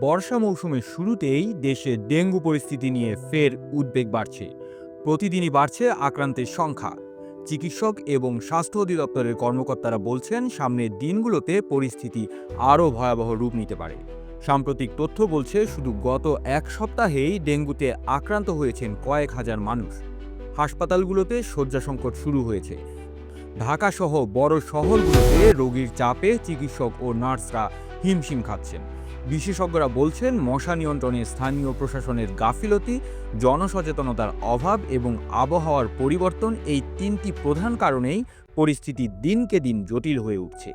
বর্ষা মৌসুমের শুরুতেই দেশে ডেঙ্গু পরিস্থিতি নিয়ে ফের উদ্বেগ বাড়ছে। প্রতিদিনই বাড়ছে আক্রান্তের সংখ্যা। চিকিৎসক এবং স্বাস্থ্য অধিদপ্তরের কর্মকর্তারা বলছেন, সামনের দিনগুলোতে পরিস্থিতি আরও ভয়াবহ রূপ নিতে পারে। সাম্প্রতিক তথ্য বলছে, শুধু গত এক সপ্তাহেই ডেঙ্গুতে আক্রান্ত হয়েছেন কয়েক হাজার মানুষ। হাসপাতালগুলোতে শয্যা সংকট শুরু হয়েছে। ঢাকা সহ বড় শহরগুলোতে রোগীর চাপে চিকিৎসক ও নার্সরা হিমশিম খাচ্ছেন। বিশেষজ্ঞরা বলছেন, মশা নিয়ন্ত্রণে স্থানীয় প্রশাসনের গাফিলতি, জনসচেতনতার অভাব এবং আবহাওয়ার পরিবর্তন এই তিনটি প্রধান কারণেই পরিস্থিতি দিনকে দিন জটিল হয়ে উঠছে।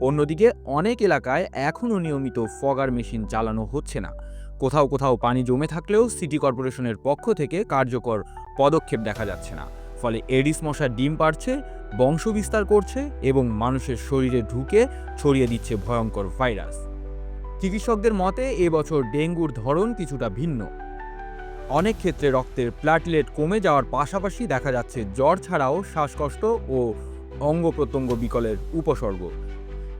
অন্যদিকে, অনেক এলাকায় এখনও নিয়মিত ফগার মেশিন চালানো হচ্ছে না। কোথাও কোথাও পানি জমে থাকলেও সিটি কর্পোরেশনের পক্ষ থেকে কার্যকর পদক্ষেপ দেখা যাচ্ছে না। ফলে এডিস মশা ডিম পাড়ছে, বংশবিস্তার করছে এবং মানুষের শরীরে ঢুকে ছড়িয়ে দিচ্ছে ভয়ঙ্কর ভাইরাস। চিকিৎসকদের মতে, এবছর ডেঙ্গুর ধরন কিছুটা ভিন্ন। অনেক ক্ষেত্রে রক্তের প্লাটলেট কমে যাওয়ার পাশাপাশি দেখা যাচ্ছে জ্বর ছাড়াও শ্বাসকষ্ট ও অঙ্গ প্রত্যঙ্গ বিকলের উপসর্গ।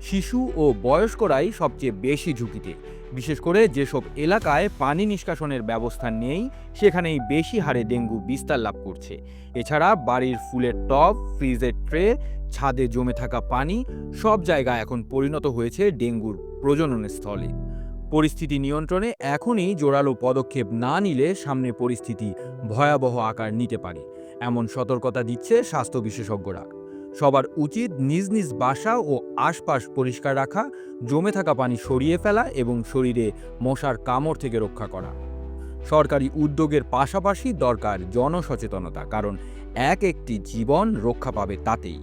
শিশু ও বয়স্করাই সবচেয়ে বেশি ঝুঁকিতে। বিশেষ করে যেসব এলাকায় পানি নিষ্কাশনের ব্যবস্থা নেই, সেখানেই বেশি হারে ডেঙ্গু বিস্তার লাভ করছে। এছাড়া বাড়ির ফুলের টব, ফ্রিজের ট্রে, ছাদে জমে থাকা পানি সব জায়গা এখন পরিণত হয়েছে ডেঙ্গুর প্রজননের স্থলে। পরিস্থিতি নিয়ন্ত্রণে এখনই জোরালো পদক্ষেপ না নিলে সামনে পরিস্থিতি ভয়াবহ আকার নিতে পারে, এমন সতর্কতা দিচ্ছে স্বাস্থ্য বিশেষজ্ঞরা। সবার উচিত নিজ নিজ বাসা ও আশপাশ পরিষ্কার রাখা, জমে থাকা পানি সরিয়ে ফেলা এবং শরীরে মশার কামড় থেকে রক্ষা করা। সরকারি উদ্যোগের পাশাপাশি দরকার জনসচেতনতা, কারণ এক একটি জীবন রক্ষা পাবে তাতেই।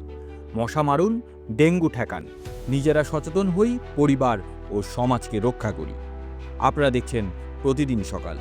মশা মারুন, ডেঙ্গু ঠেকান, নিজেরা সচেতন হই, পরিবার ও সমাজকে রক্ষা করি। আপনারা দেখছেন প্রতিদিন সকাল।